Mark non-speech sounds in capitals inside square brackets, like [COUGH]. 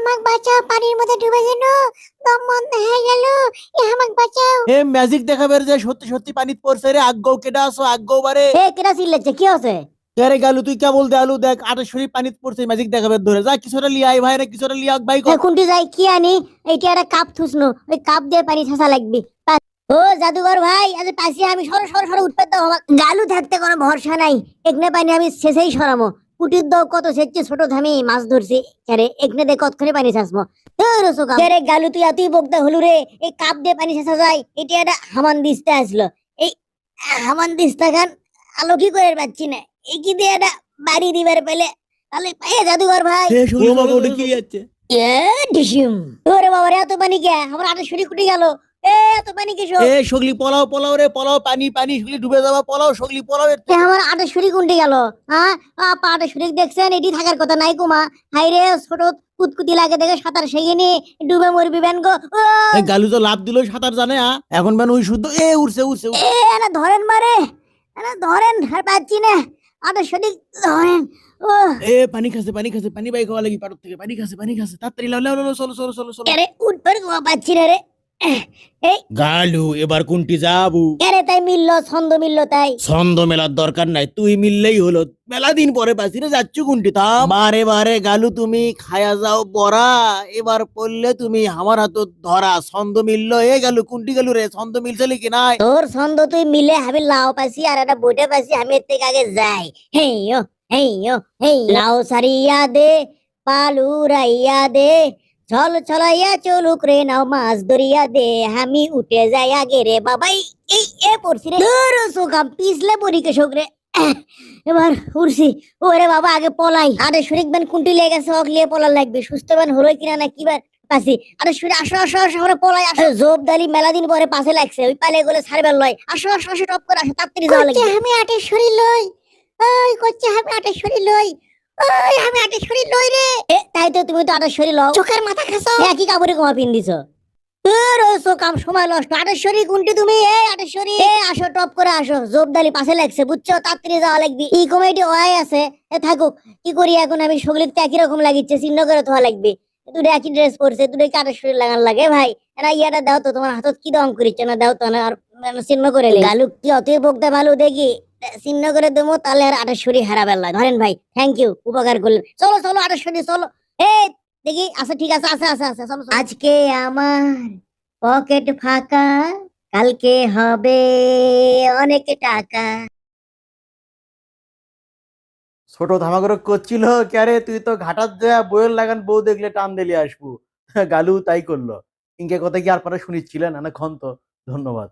আমাক বাঁচাও পানির মধ্যে ডুবে গেল দম বন্ধ হয়ে গেল এ আমাক বাঁচাও। এ ম্যাজিক দেখাবে যে সত্যি সত্যি পানিত পড়ছে রে কেডা আগ্গও বারে? এ চিল্লাচ্ছে কি গেলু তুই কেবল দেয়ালু দেখ আটেশ্বরী পানিত পড়ছে ম্যাজিক দেখাবে ধরে। যা কিছুটা লিয়ে আই ভাই রে কিছুটা লিয়ে আক ভাই কোনটি যাই কি আনি? এইটা একটা কাপ থুসনো ওই কাপ দিয়ে পানি ছাসা লাগবে। ও জাদুঘর ভাই আজ পাশে আমি সর সর সর উৎপাদ গালু থাকতে কোনো ভরসা নাই। এখানে পানি আমি শেষেই সরামো। কুটির দাও কত সেচ্ছে ছোট ধামি মাছ ধরছি। আরে এখানে দেখ কতক্ষণে পানি ছাসমো রে গালু তুই এতই বকতে হলু রে। এই কাপ দিয়ে পানি ছাসা যায় এটা একটা হামান দিস্তে আসলো। এই হামান দিস্তা খান আলো কি করে পাচ্ছি না? এই কি দিয়ে একটা বাড়ি দিবার পেলে? তাহলে পাইয়া জাদুঘর ভাই। এ শুনো বাবা ওটা কি যাচ্ছে এ ডিসিম। ওরে বাবা রে এত পানি কে? আমার আটা শরীর কুটি গেল। এ এত পানি কে এ সগলি পলাও পলাও রে পলাও পানি পানি সগলি ডুবে যাবা পলাও সগলি পলাও আমার আটা শরীর কুন্টে গেল হ্যাঁ আপা আটা দেখছেন? এটি থাকার কথা নাই কুমা। হাই রে ছোট কুতকুতি লাগে দেখে সাঁতার শিখিনি ডুবে মরবি বেন গো গালু তো লাভ দিল সাঁতার জানে এখন বেন ওই শুদ্ধ এ উঠছে উঠছে। এ এনা ধরেন মারে এনা ধরেন আর পাচ্ছি না। আটা শরীর ধরেন এ পানি খাসে পানি খাসে পানি বাই খাওয়া লাগি পাড়র থেকে পানি খাসে পানি খাসে তাড়াতাড়ি লাও লাও চলো চলো চলো চলো। আরে গোয়া পাচ্ছি না রে। গালু এবার কোনটি যাবু? আরে তাই মিললো ছন্দ মিললো তাই। ছন্দ মেলার দরকার নাই তুই মিললেই হলো। মেলা দিন পরে পাচ্ছি রে যাচ্ছ কোনটি তা? বারে বারে গালু তুমি খায়া যাও বড়া এবার পড়লে তুমি আমার হাত ধরা। ছন্দ মিললো এ গালু কোনটি গেলু রে ছন্দ মিলছে কি নাই? তোর ছন্দ তুই মিলে আমি লাও পাইছি আর একটা বইটা পাইছি আমি এর থেকে আগে যাই। হেই ও হেই ও হেই লাও সারিয়া দে পালু রাইয়া দে চল চলাইয়া চলুক রে নাও মাছ ধরিয়া দে। আমি উঠে যাই আগে রে বাবাই। এই এ পড়ছি রে। দূর সুখাম পিছলে পড়ি কেশক রে। এহ, এবার উঠছি ওরে বাবা আগে পলাই। আরে শরীর বেন কুন্টি লেগে গেছে? অক লিয়ে পলা লাগবে। সুস্থ বেন হলো কিনা না কিবার পাছি। আরে শরীর আসো আসো আসো আমরা পলাই। আসো। জোব দালি মেলা দিন পরে পাশে লাগছে। ওই পালে গেলে সারবেল লয়। আসো আসো আসো টপ করে আসো তাড়াতাড়ি যাওয়া লাগবে। আমি আটের শরীর লই। ওই করছে আমি আটের শরীর লই। ওই আমি আটের শরীর লই রে। এ, তাই তো তুমি তো আটার শরীর লও। চোখের মাথা খাসো একই কাপড়ে কমা পিন দিছ? কাম সময় নষ্ট। আটেশ্বরী কোনটি তুমি? এ আটেশ্বরী এ আসো টপ করে আসো। জোবদালি পাশে লাগছে বুঝছ? তাড়াতাড়ি যাওয়া লাগবে। ই কমিটি ওয়াই আছে। এ থাকুক কি করি এখন আমি? সগলিত একই রকম লাগিচ্ছে? চিহ্ন করে ধোয়া লাগবে। দুটো একই ড্রেস পরছে দুটো কি আটেশ্বরী লাগান লাগে? ভাই ইয়াটা দাও তো তোমার হাতত কি দম করিচ্ছে? না দাও তো না আর চিহ্ন করে লে গালু কি অতই বকতে ভালো দেখি? চিহ্ন করে দেবো তাহলে আর আটেশ্বরী হারাবেন লাগে। ধরেন ভাই থ্যাংক ইউ উপকার করলেন। চলো চলো আটেশ্বরী চলো। এই দেখি আচ্ছা ঠিক আছে আছে আছে আছে চলো। আজকে আমার পকেট ফাঁকা কালকে হবে অনেক টাকা। ছোট ধামাগর করছিল ক্যারে তুই তো ঘাটার যা বইয়ের লাগান বউ দেখলে টান দিলে আসবু। [LAUGHS] গালু তাই করল। ইনকে কথা কি আর পরে শুনিচ্ছিলেন অনেকক্ষণ তো ধন্যবাদ।